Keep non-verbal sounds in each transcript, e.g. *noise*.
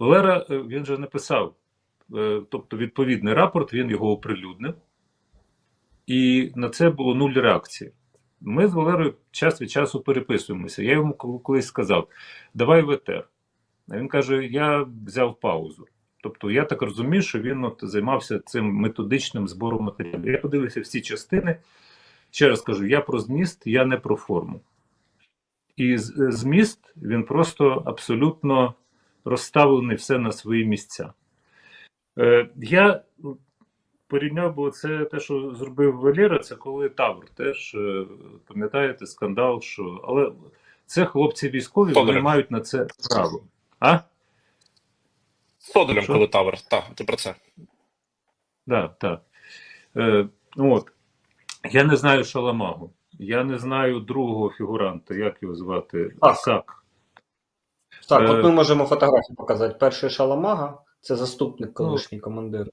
Валера е, він же написав, е, тобто відповідний рапорт, він його оприлюднив, і на це було нуль реакції. Ми з Валерою час від часу переписуємося. Я йому колись сказав: давай в ЕТР. А він каже: я взяв паузу. Тобто, я так розумію, що він от займався цим методичним збором матеріалів. Я подивився всі частини. Ще раз кажу, я про зміст, я не про форму. І зміст він просто абсолютно розставлений все на свої місця. Е, я порівняв, бо це те, що зробив Валера, це коли Тавр теж, е, пам'ятаєте, скандал, що. Але це хлопці військові, вони мають на це право. А? З Тодорем, коли Тавер. Так, ти про це. Так, так. Е, ну от. Я не знаю Шаламагу. Я не знаю другого фігуранта, як його звати? Так. Так, Е, от ми можемо фотографію показати. Перший Шаламага це заступник колишній командир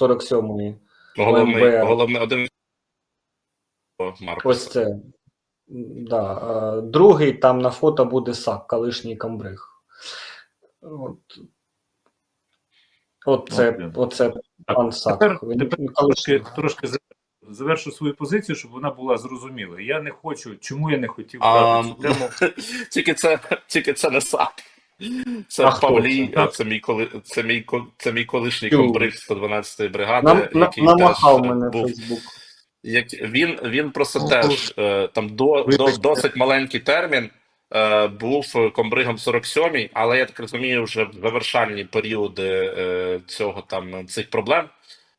47-ї. Головний, головний один. О, Маркус. Ось це. Да. е, Другий там на фото буде Сак, колишній комбриг. От, от це, Окей. оце пан Сак. Тепер, Він тепер колишній. трошки, трошки завершу свою позицію, щоб вона була зрозуміла. Я не хочу, чому я не хотів А, брати цю тему. *laughs* тільки це, тільки це не сам. Це А Павлій, це? це мій коли це мій це мій колишній комбриг 112-ї бригади, Нам, який намахав теж мене був Фейсбук. як він, він просто теж е, там до, до досить маленький термін е, був комбригом 47-й, але я так розумію, вже в завершальні періоди е, цього там цих проблем.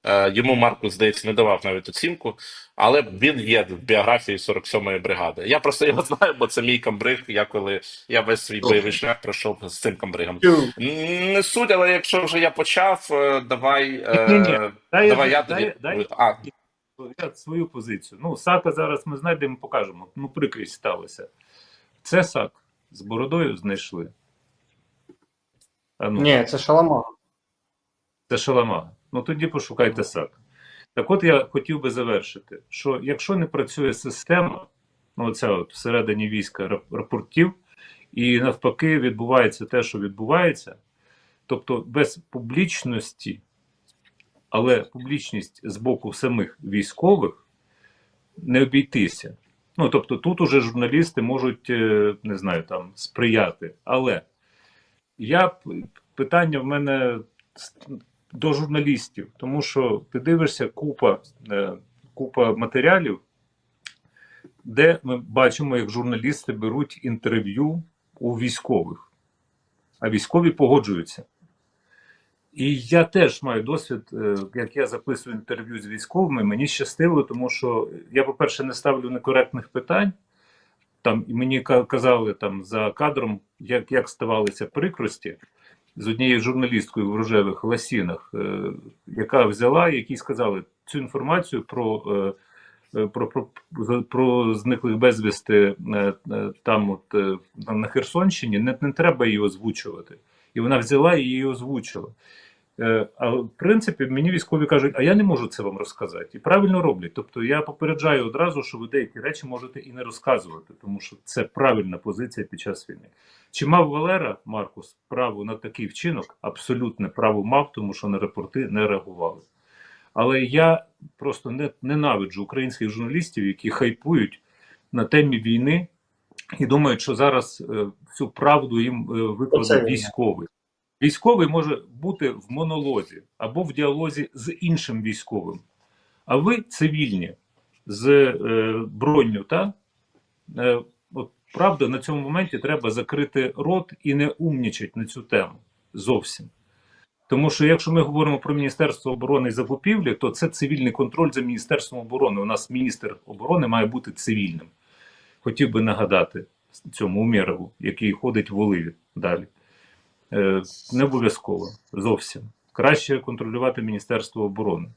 Е, йому Маркус, здається, не давав навіть оцінку, але він є в біографії 47-ї бригади. Я просто його *laughs* знаю, бо це мій комбриг. Я коли я весь свій бойовий шлях пройшов з цим комбригом. Тю. Не суть, але якщо вже я почав, е, давай, е, давай я дай- тоді. дай- А, Я свою позицію. Ну, Сака зараз ми знайдемо, покажемо. Ну, прикрість сталося. Це Сак з бородою знайшли. А ну, Ні, це Шаламага. Це шаламага. Ну тоді пошукайте сак. Так от я хотів би завершити, що якщо не працює система, ну оця от всередині війська рапортів, і навпаки відбувається те, що відбувається, тобто без публічності, але публічність з боку самих військових не обійтися. Ну тобто тут уже журналісти можуть, е, не знаю, там сприяти. Але я питання в мене до журналістів, тому що ти дивишся купа, е, купа матеріалів, де ми бачимо, як журналісти беруть інтерв'ю у військових, а військові погоджуються. І я теж маю досвід, е, як я записую інтерв'ю з військовими, мені щастило, тому що я, по-перше, не ставлю некоректних питань. Там і мені казали там за кадром, як, як ставалися прикрості з однією журналісткою в рожевих ласінах, е, яка взяла, якій сказали цю інформацію про, е, е, про, про, про, зниклих безвісти там, от на Херсонщині, не, не треба її озвучувати. І вона взяла і її озвучила. Але в принципі мені військові кажуть, а я не можу це вам розказати. І правильно роблять. Тобто я попереджаю одразу, що ви деякі речі можете і не розказувати, тому що це правильна позиція під час війни. Чи мав Валера Маркус право на такий вчинок? Абсолютне право мав, тому що на репорти не реагували. Але я просто не ненавиджу українських журналістів, які хайпують на темі війни і думають, що зараз е, всю правду їм е, викладе військовий. Військовий може бути в монолозі або в діалозі з іншим військовим. А ви цивільні з е, бронню, та? Е, правда, на цьому моменті треба закрити рот і не умнічать на цю тему зовсім. Тому що якщо ми говоримо про Міністерство оборони і закупівлі, то це цивільний контроль за Міністерством оборони. У нас міністр оборони має бути цивільним. Хотів би нагадати цьому Умєрову, який ходить в Оливі далі. Е, не обов'язково зовсім. Краще контролювати Міністерство оборони.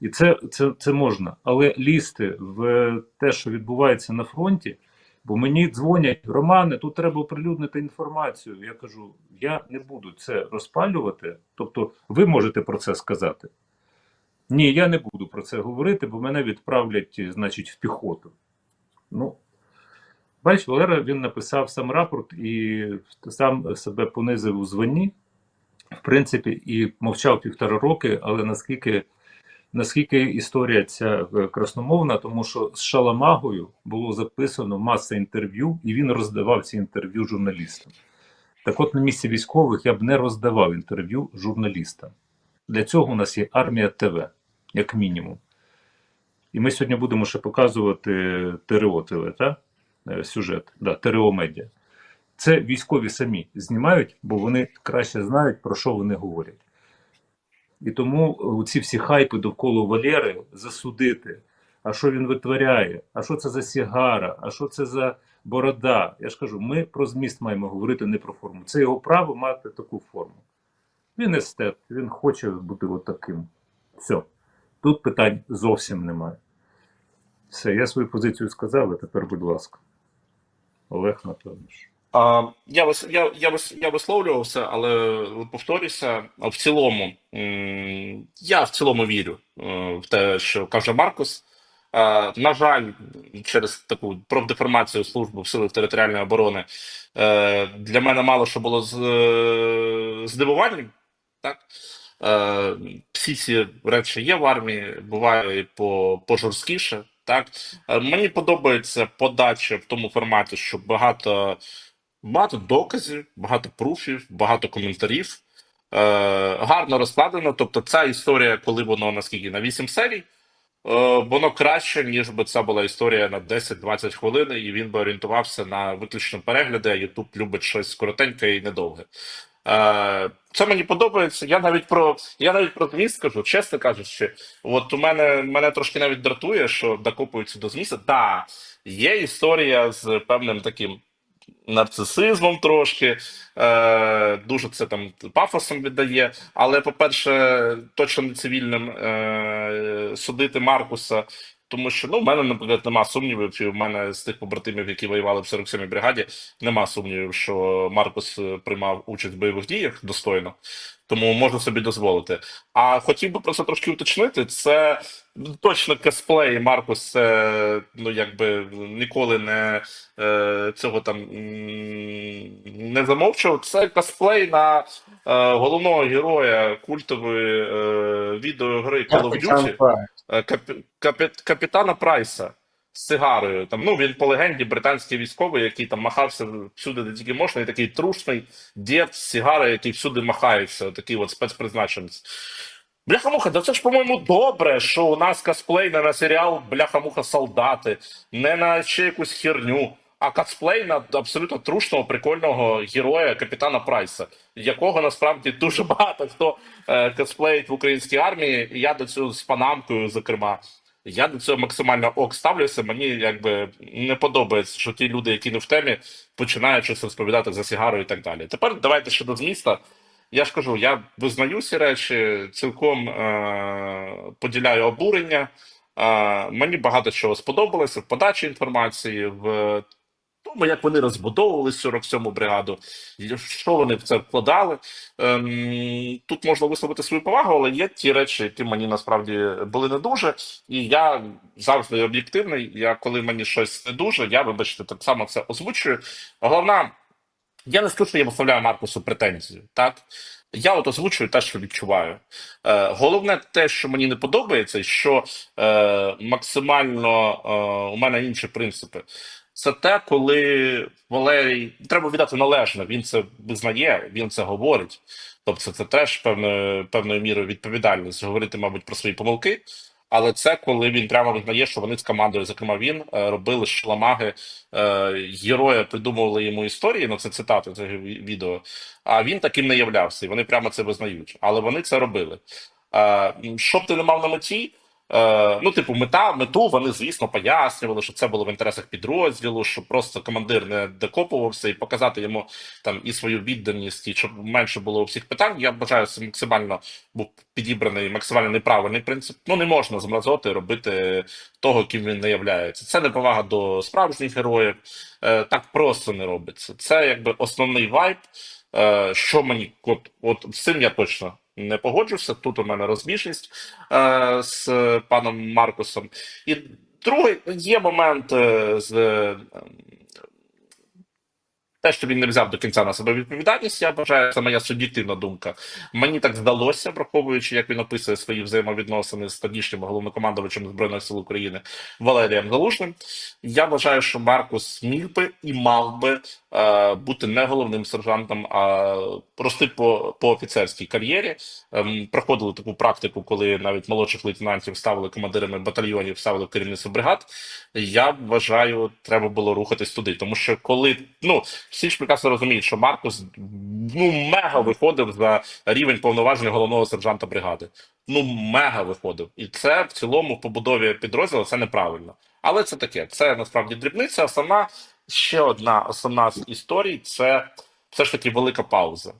І це, це, це можна. Але лізти в те, що відбувається на фронті, бо мені дзвонять, Романе, тут треба оприлюднити інформацію. Я кажу, я не буду це розпалювати. Тобто, ви можете про це сказати. Ні, я не буду про це говорити, бо мене відправлять, значить, в піхоту. Ну, бач, Валера він написав сам рапорт і сам себе понизив у званні. в принципі, і мовчав півтора роки, але наскільки, наскільки історія ця е, красномовна, тому що з Шаламагою було записано маса інтерв'ю, і він роздавав ці інтерв'ю журналістам. Так от на місці військових я б не роздавав інтерв'ю журналістам. Для цього у нас є армія ТВ, як мінімум. І ми сьогодні будемо ще показувати ТРО ТВ, та? Е, сюжет, да, ТРО Медіа. Це військові самі знімають, бо вони краще знають, про що вони говорять. І тому ці всі хайпи довкола Валери засудити. А що він витворяє? А що це за сігара? А що це за борода? Я ж кажу, ми про зміст маємо говорити не про форму. Це його право мати таку форму. Він естет, він хоче бути от таким. Все. Тут питань зовсім немає. Все, я свою позицію сказав, а тепер, будь ласка. Олег Анатолійович. А, я, вис, я, я, вис, я висловлювався, але повторюся, в цілому, я в цілому вірю е, в те, що каже Маркус. На жаль, через таку профдеформацію служби в силах територіальної оборони е, для мене мало що було з е, здивуванням. Так? Всі ці речі є в армії, буває по, пожорсткіше. Так? Мені подобається подача в тому форматі, що багато, багато доказів, багато пруфів, багато коментарів. Е, гарно розкладено. Тобто, ця історія, коли воно наскільки на 8 серій, Е, Воно краще, ніж би це була історія на 10-20 хвилин, і він би орієнтувався на виключно перегляди, а Ютуб любить щось коротеньке і недовге. Е, Це мені подобається. Я навіть про я навіть про зміст скажу, чесно кажучи, от у мене мене трошки навіть дратує, що докопуються до змісту. Так, є історія з певним таким нарцисизмом трошки, е, дуже це там пафосом віддає. Але, по-перше, точно не цивільним е, судити Маркуса. Тому що ну, в мене, наприклад, нема сумнівів, і в мене з тих побратимів, які воювали в 47-й бригаді, нема сумнівів, що Маркус е, приймав участь в бойових діях достойно, тому можу собі дозволити. А хотів би просто трошки уточнити: це точно косплей. Маркус це ну якби ніколи не е, цього там не замовчував. Це косплей на е, головного героя культової е, відеогри Call of Duty. Е, капі, капі, капітана Прайса з сигарою. Там, ну, він по легенді британський військовий, який там махався всюди, де тільки можна, і такий трушний дід з сигарою, який всюди махається, такий от спецпризначенець. Бляха-муха, да це ж, по-моєму, добре, що у нас косплей не на серіал Бляха-муха солдати, не на ще якусь херню, а косплей на абсолютно трушного, прикольного героя капітана Прайса, якого насправді дуже *laughs* багато хто е, косплеїть в українській армії. Я до цього з панамкою, зокрема. Я до цього максимально ок ставлюся. Мені якби не подобається, що ті люди, які не в темі, починають щось розповідати за сигару і так далі. Тепер давайте ще до зміста. Я ж кажу, я визнаю ці речі, цілком е- поділяю обурення. Е- мені багато чого сподобалося в подачі інформації, в тому, як вони розбудовували 47-му бригаду, що вони в це вкладали. Ем, тут можна висловити свою повагу, але є ті речі, які мені насправді були не дуже. І я завжди об'єктивний. Я коли мені щось не дуже, я, вибачте, так само це озвучую. Головна, я не скажу, що я виставляю Маркусу претензію, так? Я от озвучую те, що відчуваю. Е, головне те, що мені не подобається, що е, максимально е, у мене інші принципи. Це те, коли Валерій треба віддати належне. Він це визнає, він це говорить. Тобто, це теж певною певною мірою відповідальність говорити, мабуть, про свої помилки. Але це коли він прямо визнає, що вони з командою, зокрема він, е, робили шламаги е, героя, придумували йому історії. Ну це цитати ві- відео. А він таким не являвся, і вони прямо це визнають. Але вони це робили. Е, Що б ти не мав на меті? Е, ну, типу, мета, мету вони, звісно, пояснювали, що це було в інтересах підрозділу, щоб просто командир не докопувався і показати йому там і свою відданість, і щоб менше було у всіх питань. Я вважаю, це максимально був підібраний, максимально неправильний принцип. Ну, не можна змразоти робити того, ким він не являється. Це неповага до справжніх героїв. Е, так просто не робиться. Це якби основний вайб. Е, що мені, от, от з цим я точно не погоджуся. Тут у мене розбіжність е, з паном Маркусом. І другий є момент е, з е, Те, що він не взяв до кінця на себе відповідальність, я вважаю, це моя суб'єктивна думка. Мені так здалося, враховуючи, як він описує свої взаємовідносини з тодішнім головнокомандувачем Збройних сил України Валерієм Залужним. Я вважаю, що Маркус міг би і мав би бути не головним сержантом, а рости по, по офіцерській кар'єрі. Ем, проходили таку практику, коли навіть молодших лейтенантів ставили командирами батальйонів, ставили керівництво бригад. Я вважаю, треба було рухатись туди, тому що коли ну всі ж прекрасно розуміють, що Маркус ну мега виходив за рівень повноважень головного сержанта бригади. Ну мега виходив, і це в цілому в побудові підрозділу це неправильно. Але це таке. Це насправді дрібниця. Основна ще одна основна з історій це все ж таки велика пауза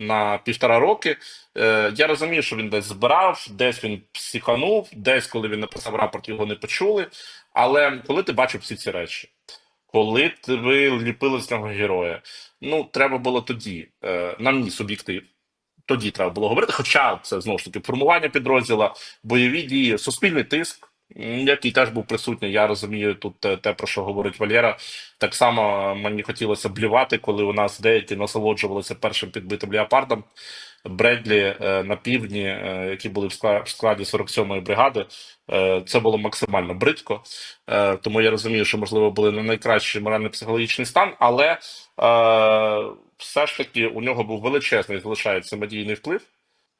на півтора роки. Е, я розумію, що він десь збирав, десь він психанув, десь, коли він написав рапорт, його не почули. Але коли ти бачив всі ці речі, коли ви ліпили з нього героя, ну треба було тоді, е, на мій суб'єктив. Тоді треба було говорити, хоча це знову ж таки формування підрозділа, бойові дії, суспільний тиск, який теж був присутній. Я розумію тут те, про що говорить Валєра. Так само мені хотілося блювати, коли у нас деякі насолоджувалися першим підбитим леопардом. Бредлі е, на півдні, е, які були в складі 47-ї бригади, е, це було максимально бридко. Е, тому я розумію, що можливо були не найкращий морально-психологічний стан, але е, все ж таки у нього був величезний залишається медійний вплив,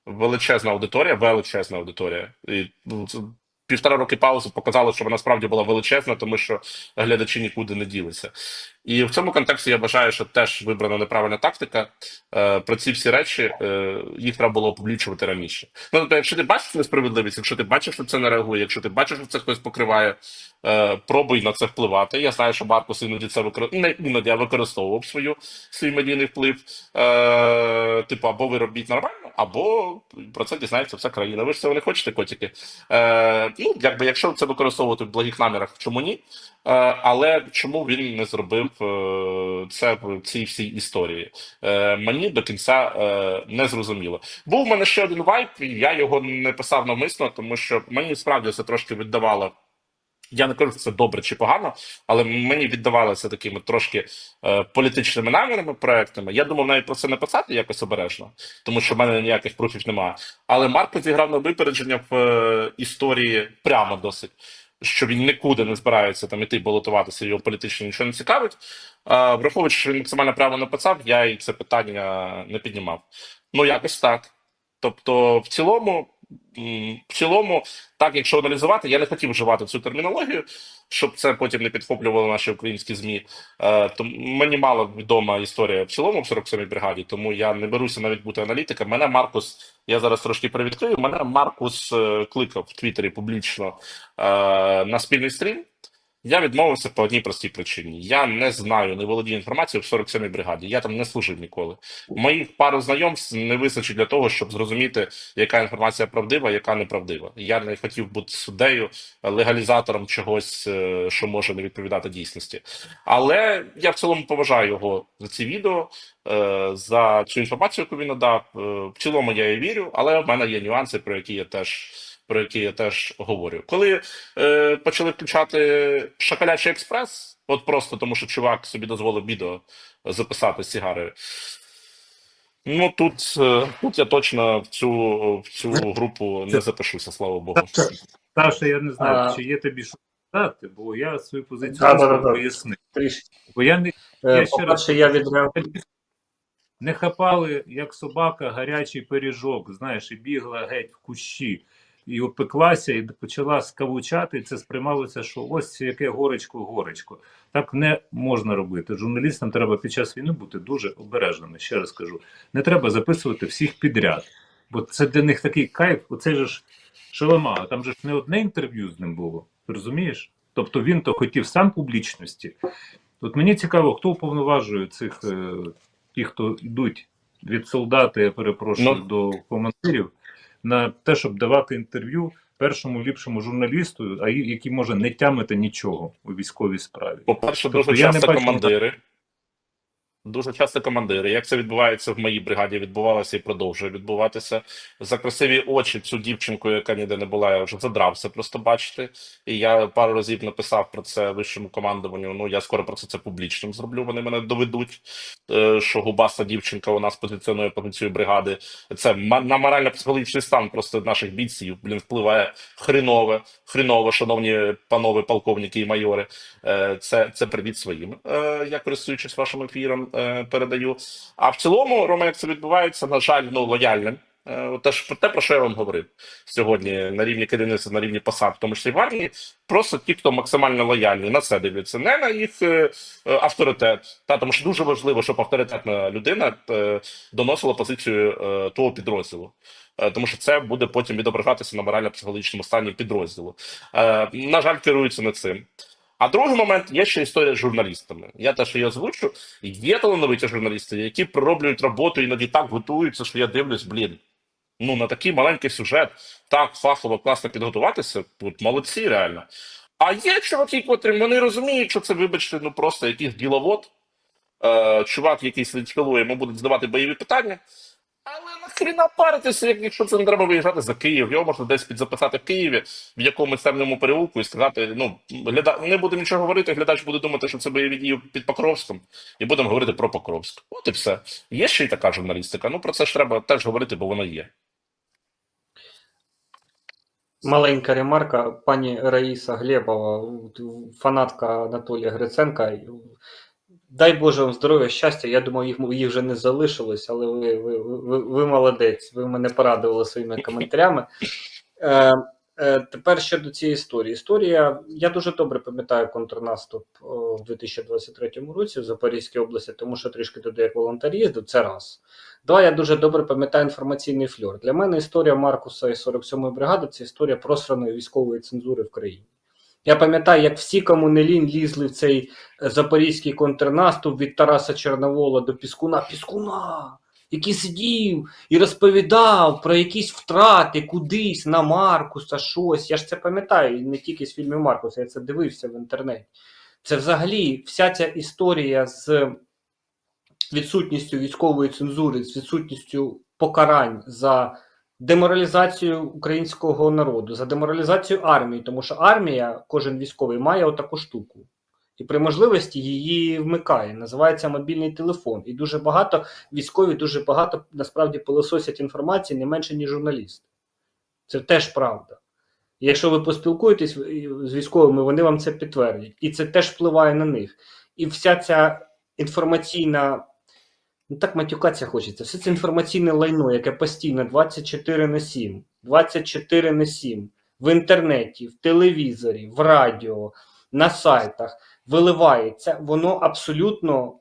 величезна аудиторія, величезна аудиторія. І ну, півтора роки паузи показало, що вона справді була величезна, тому що глядачі нікуди не ділися. І в цьому контексті я вважаю, що теж вибрана неправильна тактика. Е, про ці всі речі е, їх треба було опублічувати раніше. Ну, тобто, якщо ти бачиш несправедливість, якщо ти бачиш, що це не реагує, якщо ти бачиш, що це хтось покриває, е, пробуй на це впливати. Я знаю, що Маркус іноді це використовував, не іноді, а використовував свою свій медійний вплив. Е, типу, або ви робіть нормально, або про це дізнається вся країна. Ви ж цього не хочете, котики. Е, ну, якби, якщо це використовувати в благих намірах, чому ні? Е, але чому він не зробив е, це в цій всій історії? Е, мені до кінця е, не зрозуміло. Був у мене ще один вайп, і я його не писав навмисно, тому що мені справді це трошки віддавало. Я не кажу, що це добре чи погано, але мені віддавалося такими трошки е, політичними намірами, проектами. Я думав навіть про це не писати якось обережно, тому що в мене ніяких пруфів немає. Але Марко зіграв на випередження в е, історії прямо досить, що він нікуди не збирається там іти балотуватися, його політично нічого не цікавить. А, враховуючи, що він максимально право написав, я і це питання не піднімав. Ну, якось так. Тобто, в цілому, в цілому, так, якщо аналізувати, я не хотів вживати цю термінологію, щоб це потім не підхоплювало наші українські ЗМІ. Е, то мені мало відома історія в цілому в 47-й бригаді, тому я не беруся навіть бути аналітиком. Мене Маркус, я зараз трошки привідкрию. Мене Маркус е, кликав в Твіттері публічно е, на спільний стрім. Я відмовився по одній простій причині. Я не знаю, не володію інформацією в 47-й бригаді. Я там не служив ніколи. Моїх пару знайомств не вистачить для того, щоб зрозуміти, яка інформація правдива, яка неправдива. Я не хотів бути суддею, легалізатором чогось, е, що може не відповідати дійсності. Але я в цілому поважаю його за ці відео, е, за цю інформацію, яку він надав. Е, В цілому я їй вірю, але в мене є нюанси, про які я теж. Про які я теж говорю, коли е, почали включати Шакалячий експрес, от просто тому, що чувак собі дозволив відео записати з сігарою. Ну тут, е, тут я точно в цю, в цю групу не запишуся, слава Богу. Саша, я не знаю, А- чи є тобі що сказати, бо я свою позицію Да, да, да, пояснив. Трішки. Бо я не, Е, ще По-перше, я відреагую. не хапали, як собака, гарячий пиріжок, знаєш, і бігла геть в кущі, і опеклася, і почала скавучати, і це сприймалося, що ось яке горечко, горечко. Так не можна робити. Журналістам треба під час війни бути дуже обережними. Ще раз кажу, не треба записувати всіх підряд, бо це для них такий кайф. Оце ж Шалама, там же ж не одне інтерв'ю з ним було. Розумієш? Тобто він то хотів сам публічності. От мені цікаво, хто уповноважує цих е, ті, хто йдуть від солдата, я перепрошую, Ну. до командирів, на те, щоб давати інтерв'ю першому ліпшому журналісту, а який може не тямити нічого у військовій справі. По-перше, Тобто дуже я не часто бачу- командири. Дуже часто командири. Як це відбувається в моїй бригаді, відбувалося і продовжує відбуватися. За красиві очі цю дівчинку, яка ніде не була, я вже задрався просто бачити. І я пару разів написав про це вищому командуванню. Ну я скоро про це це публічним зроблю. Вони мене доведуть, е, що губаста дівчинка у нас позиціонує позицію бригади. Це на морально-психологічний стан просто наших бійців блін впливає хренове, хреново, шановні панове полковники і майори. Е, Це, це привіт своїм. е, Я користуючись вашим ефіром, передаю. А в цілому, Рома, як це відбувається, на жаль, ну лояльним. Е, от про те, про що я вам говорив сьогодні на рівні керівництва, на рівні посад, в тому числі в армії, просто ті, хто максимально лояльні на це дивляться, не на їх е, е, авторитет. Та тому що дуже важливо, щоб авторитетна людина е, доносила позицію е, того підрозділу. Е, Тому що це буде потім відображатися на морально-психологічному стані підрозділу. Е, на жаль, керуються не цим. А другий момент є ще історія з журналістами. Я теж її озвучу. Є талановиті журналісти, які пророблюють роботу, іноді так готуються, що я дивлюсь, блін. Ну, на такий маленький сюжет, так фахово, класно підготуватися, от молодці, реально. А є чуваки, котрі вони розуміють, що це, вибачте, ну просто якийсь діловод, е, чувак, який спілує, йому будуть задавати бойові питання. Але нахріна паритися, якщо це не треба виїжджати за Київ. Його можна десь підзаписати в Києві в якомусь темному переулку і сказати: ну, гляда... не будемо нічого говорити, глядач буде думати, що це бойові дії під Покровськом, і будемо говорити про Покровськ. От і все. Є ще й така журналістика. Ну про це ж треба теж говорити, бо вона є. Маленька ремарка. Пані Раїса Глебова, фанатка Анатолія Гриценка. Дай Боже вам здоров'я, щастя. Я думаю, їх, їх вже не залишилось, але ви, ви, ви, ви молодець. Ви мене порадували своїми *laughs* коментарями. Е, е, тепер щодо цієї історії. Історія, я дуже добре пам'ятаю контрнаступ в 2023 році в Запорізькій області, тому що трішки туди як волонтер їздив. Це раз. Два, я дуже добре пам'ятаю інформаційний фльор. Для мене історія Маркуса і 47-ї бригади це історія просраної військової цензури в країні. Я пам'ятаю, як всі, кому не лінь, лізли в цей е, запорізький контрнаступ від Тараса Чорновола до Піскуна. Піскуна, який сидів і розповідав про якісь втрати кудись на Маркуса, щось. Я ж це пам'ятаю, і не тільки з фільмів Маркуса, я це дивився в інтернеті. Це взагалі вся ця історія з відсутністю військової цензури, з відсутністю покарань за деморалізацію українського народу, за деморалізацію армії, тому що армія, кожен військовий, має отаку штуку. І при можливості її вмикає. Називається мобільний телефон. І дуже багато військові, дуже багато насправді пилососять інформації не менше, ніж журналісти. Це теж правда. І якщо ви поспілкуєтесь з військовими, вони вам це підтвердять. І це теж впливає на них. І вся ця інформаційна, ну так матюкатися хочеться, все це інформаційне лайно, яке постійно 24 на 7, 24 на 7 в інтернеті, в телевізорі, в радіо, на сайтах. Виливається, воно абсолютно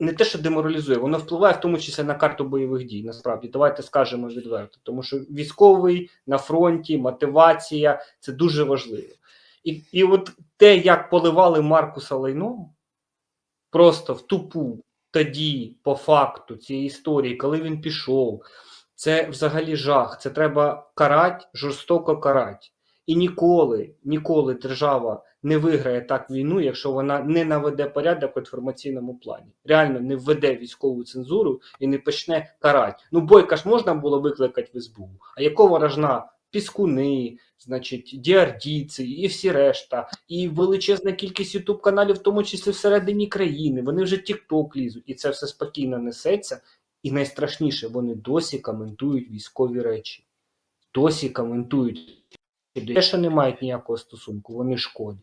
не те, що деморалізує, воно впливає в тому числі на карту бойових дій. Насправді, давайте скажемо відверто, тому що військовий на фронті, мотивація це дуже важливо. І, і от те, як поливали Маркуса лайном, просто в тупу тоді, по факту цієї історії, коли він пішов, це взагалі жах. Це треба карати, жорстоко карати. І ніколи, ніколи держава не виграє так війну, якщо вона не наведе порядок в інформаційному плані. Реально не введе військову цензуру і не почне карати. Ну, бойка ж можна було викликати в СБУ. А якого рожна? Піскуни, значить, діардійці і всі решта, і величезна кількість ютуб каналів, в тому числі всередині країни. Вони вже тік-ток лізуть, і це все спокійно несеться. І найстрашніше, вони досі коментують військові речі. Досі коментують те, що не мають ніякого стосунку, вони шкодять.